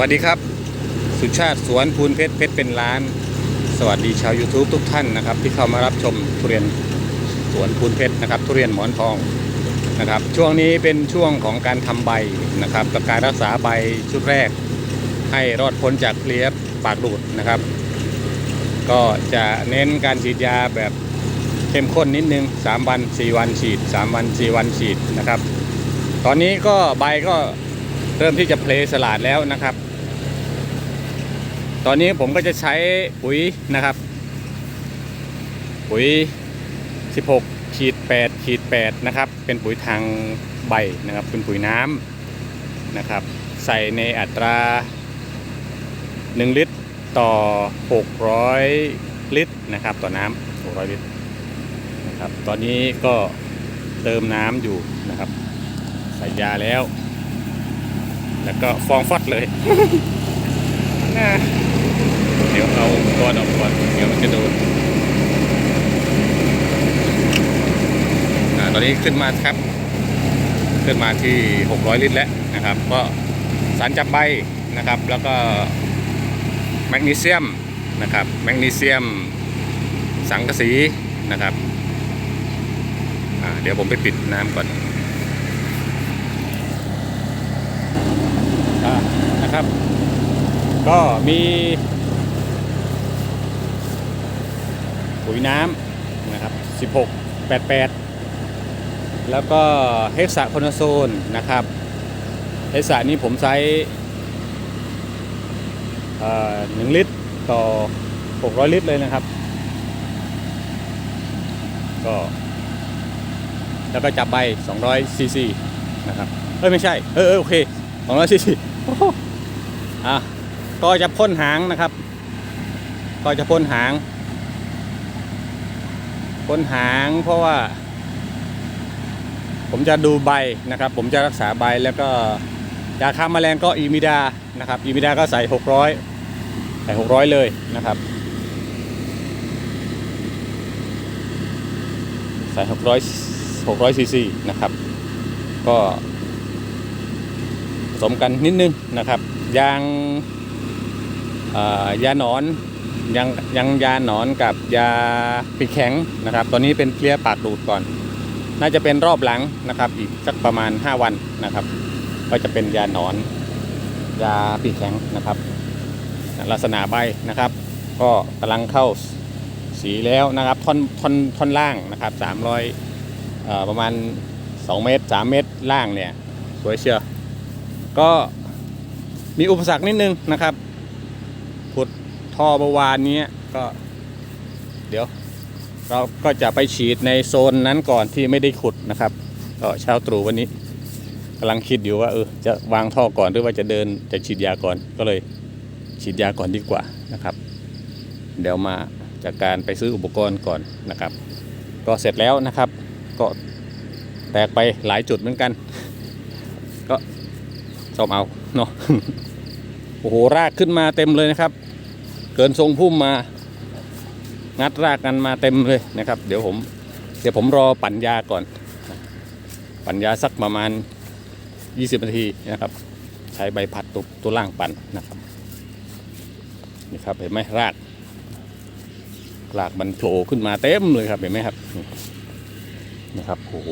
วัสดีครับ สุชาติสวนพูนเพชรเพชรเป็นล้าน สวัสดีชาว YouTube ทุกท่านนะครับ ที่เข้ามารับชมทุเรียนสวนพูนเพชรนะครับ ทุเรียนหมอนทองนะครับ ช่วงนี้เป็นช่วงของการทำใบนะครับกับการรักษาใบชุดแรก ให้รอดพ้นจากเพลี้ยปากดูดนะครับ ก็จะเน้นการฉีดยาแบบเข้มข้นนิดนึง 3 วัน 4 วันฉีด 3 วัน 4 วันฉีดนะครับ ตอนนี้ก็ใบก็เริ่มที่จะเพลสลาดแล้วนะครับ ตอนนี้ผมก็จะใช้ปุ๋ยนะครับ ปุ๋ย 16ขีด8ขีด8นะครับ เป็นปุ๋ยทางใบนะครับ เป็นปุ๋ยน้ำนะครับ ใส่ในอัตรา 1 ลิตรต่อ 600 ลิตรนะครับ ต่อน้ำ600 ลิตรนะครับ ตอนนี้ก็เติมน้ำอยู่นะครับ ใส่ยาแล้ว แล้วก็ฟองฟอดเลยน่าเดี๋ยวเอาตัวออกก่อนเดี๋ยวมันจะโดนอ่าตอนนี้ขึ้นมาครับ ขึ้นมาที่ 600 ลิตรแล้วนะครับ ก็สารจับใบนะครับ แล้วก็แมกนีเซียมนะครับ แมกนีเซียมสังกะสีนะครับอ่าเดี๋ยวผมไปปิดน้ำก่อนอ่านะครับ ก็มี ปุ๋ยน้ำนะครับ 16 88 แล้วก็เฮกซาโคนาโซนนะครับเฮกซานี้ผมใช้เอ่อ1ลิตรต่อ 600 ลิตรเลยนะครับ ก็แล้วก็จับใบ200ซีซีนะครับ เอ้ย ไม่ใช่ เออโอเค200ซีซีโอ้โหอะก็จะพ่นหางนะครับ ก็จะพ่นหาง พ่นหางเพราะว่า ผมจะดูใบนะครับ ผมจะรักษาใบแล้วก็ยาฆ่าแมลงก็อีมิดานะครับอีมิดาก็ใส่ 600 ใส่ 600 เลยนะครับ ใส่ 600 600ซีซีนะครับ ก็ผสมกันนิดนึงนะครับ ยางยาหนอน ยังยังยาหนอนกับยาปีแข็งนะครับ ตอนนี้เป็นเคลียร์ปากดูดก่อน น่าจะเป็นรอบหลังนะครับ อีกสักประมาณ 5 วันนะครับ ก็จะเป็นยาหนอน ยาปีแข็งนะครับ ลักษณะใบนะครับ ก็กำลังเข้าสีแล้วนะครับท่อนท่อนท่อนล่างนะครับ300เอ่อประมาณ 2 เมตร 3 เมตรล่างเนี่ยสวยเชียวก็มีอุปสรรคนิดนึงนะครับ ท่อเมื่อวานนี้ก็เดี๋ยวเราก็จะไปฉีดในโซนนั้นก่อนที่ไม่ได้ขุดนะครับก็เช้าตรู่วันนี้กำลังคิดอยู่ว่าเออจะวางท่อก่อนหรือว่าจะเดินจะฉีดยาก่อนก็เลยฉีดยาก่อนดีกว่านะครับ เดี๋ยวมาจากการไปซื้ออุปกรณ์ก่อนนะครับ ก็เสร็จแล้วนะครับ ก็แตกไปหลายจุดเหมือนกัน ก็ซ่อมเอาเนาะโอ้โหรากขึ้นมาเต็มเลยนะครับ เกินทรงพุ่มมา งัดรากกันมาเต็มเลยนะครับ เดี๋ยวผม เดี๋ยวผมรอปั่นยาก่อน ปั่นยาสักประมาณ 20 นาทีนะครับ ใช้ใบพัดตัวตัวล่างปั่นนะครับนี่ครับเห็นไหมรากรากมันโผล่ขึ้นมาเต็มเลยครับเห็นไหมครับนี่ครับโอ้โห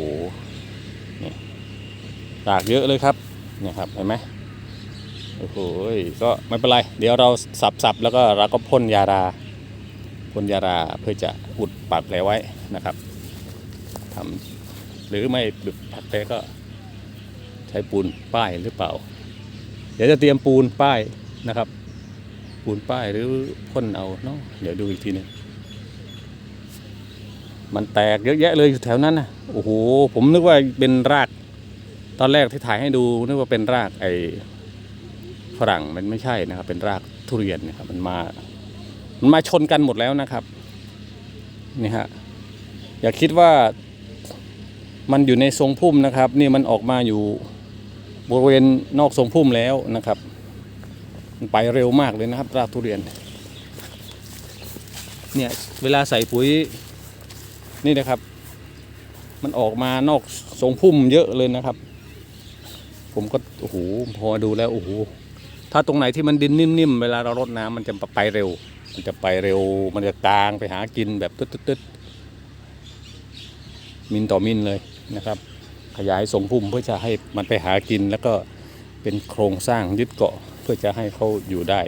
นี่รากเยอะเลยครับนี่ครับเห็นไหม โอ้โหก็ไม่เป็นไร เดี๋ยวเราสับๆแล้วก็เราก็พ่นยาราพ่นยาราเพื่อจะอุดปากแผลไว้นะครับทำหรือไม่อุดปากแผลก็ใช้ปูนป้ายหรือเปล่า เดี๋ยวจะเตรียมปูนป้ายนะครับ ปูนป้ายหรือพ่นเอาเนาะเดี๋ยวดูอีกทีนึงมันแตกเยอะแยะเลยอยู่แถวนั้นนะโอ้โหผมนึกว่าเป็นราก ตอนแรกที่ถ่ายให้ดูนึกว่าเป็นรากไอ ฝรั่งมันไม่ใช่นะครับ เป็นรากทุเรียนนะครับ มันมา มันมาชนกันหมดแล้วนะครับ นี่ฮะ อย่าคิดว่ามันอยู่ในทรงพุ่มนะครับ นี่มันออกมาอยู่บริเวณนอกทรงพุ่มแล้วนะครับ มันไปเร็วมากเลยนะครับ รากทุเรียน เนี่ยเวลาใส่ปุ๋ยนี่นะครับ มันออกมานอกทรงพุ่มเยอะเลยนะครับ ผมก็โอ้โหพอดูแล้วโอ้โห ถ้าตรงไหนที่มันดินนิ่มๆ เวลาเรารดน้ำมันจะไปเร็ว มันจะไปเร็ว มันจะกลางไปหากินแบบตึ๊ดๆมินต่อมินเลยนะครับ ขยายทรงพุ่มเพื่อจะให้มันไปหากินแล้วก็เป็นโครงสร้างยึดเกาะเพื่อจะให้เขาอยู่ได้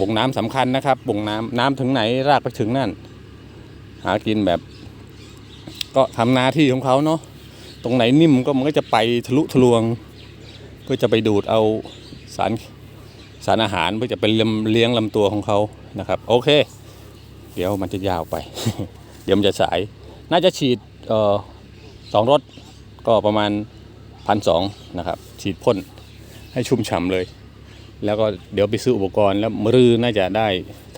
วงน้ำสำคัญนะครับวงน้ำน้ำถึงไหนรากไปถึงนั่น หากินแบบ ก็ทำหน้าที่ของเขาเนาะตรงไหนนิ่มก็มันก็จะไปทะลุทะลวงเพื่อจะไปดูดเอา สารสารอาหารเพื่อจะเป็นเลี้ยงลำตัวของเขานะครับ โอเค เดี๋ยวมันจะยาวไป เดี๋ยวมันจะสาย น่าจะฉีดออสองรถก็ประมาณพันสองนะครับฉีดพ่นให้ชุ่มฉ่ำเลย แล้วก็เดี๋ยวไปซื้ออุปกรณ์แล้วมรือน่าจะได้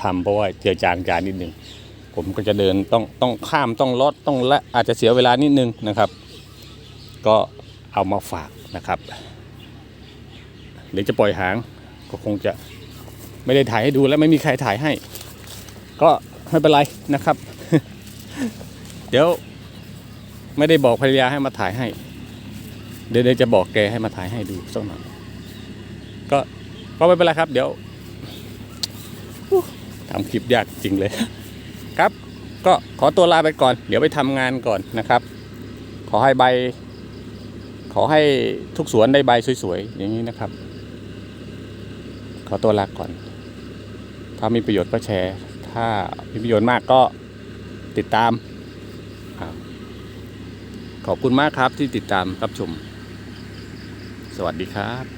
ทำเพราะว่าเจือจางจานนิดนึงผมก็จะเดินต้องต้องข้ามต้องลดต้องและอาจจะเสียเวลานิดนึงนะครับ ก็เอามาฝากนะครับ หรือจะปล่อยหางก็คงจะไม่ได้ถ่ายให้ดูและไม่มีใครถ่ายให้ ก็ไม่เป็นไรนะครับ เดี๋ยวไม่ได้บอกภรรยาให้มาถ่ายให้ เดี๋ยวจะบอกแกให้มาถ่ายให้ดูสักหน่อยก็ก็ไม่เป็นไรครับ เดี๋ยวทำคลิปยากจริงเลย ครับ ก็ขอตัวลาไปก่อน เดี๋ยวไปทำงานก่อนนะครับ ขอให้ใบ ขอให้ทุกสวนได้ใบสวยๆ อย่างนี้นะครับ ขอตัวลาก่อน ถ้ามีประโยชน์ก็แชร์ ถ้ามีประโยชน์มากก็ติดตาม ขอบคุณมากครับที่ติดตามรับชม สวัสดีครับ